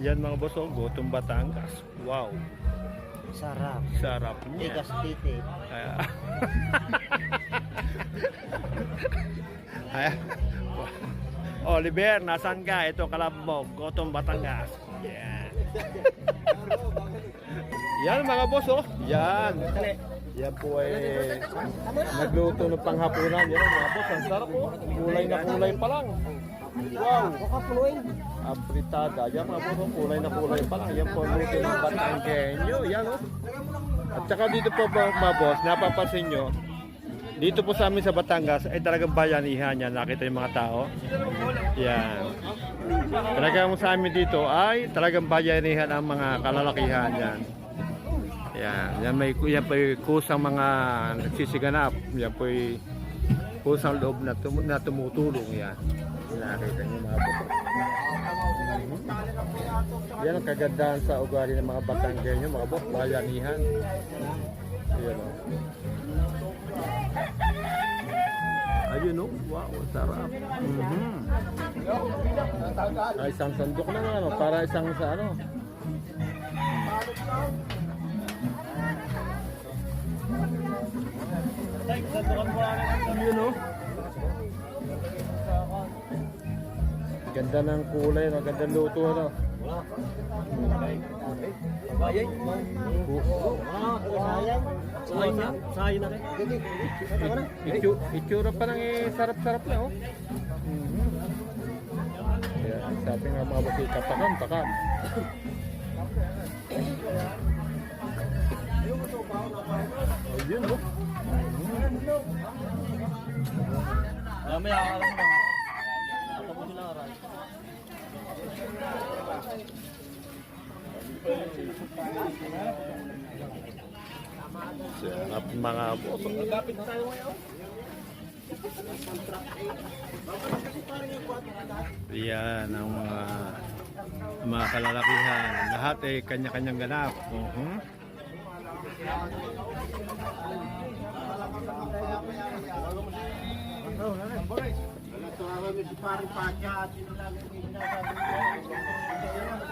Yan mga boss, oh, gutong Batangas. Wow, Sarap. sarap niya. Tigas titi. Kaya... Kaya... Oliver, nasan ka? Ito kalab mo, Gotong Batangas. Yan. Yan mga boss, oh. Yan. Yan po ay nagluto ng panghapunan. Yan mga boss, ang sarap oh. Kulay na kulay pa lang. Wow. Apritada. Yan mga boss, oh, kulay na kulay pa lang. Yan po luto ng Batanggenyo. Yan oh. At saka dito po po, mga boss, napapansin nyo, dito po sa amin sa Batangas ay talagang bayanihan yan. Nakita yung mga tao. Yan. Talagang sa amin dito ay talagang bayanihan ang mga kalalakihan yan. Yan. Yan may yan po yung kusang mga nagsisiganap. Yan po yung kusang loob na, tum na tumutulong yan. Nakita niyo mga boss. Yan ang kagandahan sa ugali ng mga Batanggenyo, mga boss, bayanihan. Yan o. Ayun o, wow, sarap. Mhm. Ay, isang sandok na ano, para isang sa ano. Ayun o. Ganda ng kulay, no? ganda luto, no? Bayay. Sayang. Na? Sayang na. Itu, itsura pa ng eh, sarap-sarap na, oh. Kaya sabi nga mga basi, takam, takam. Ayun, oh. Mamaya ka lang Sarap mga boso. Yan ang mga mga kalalakihan. Lahat ay kanya-kanyang ganap. Mhm.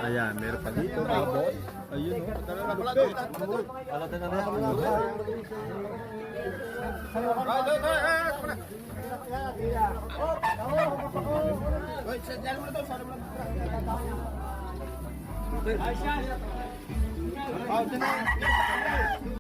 Ayan, meron pa dito boss. Ayun oh, talaga lupit. Alata na rin.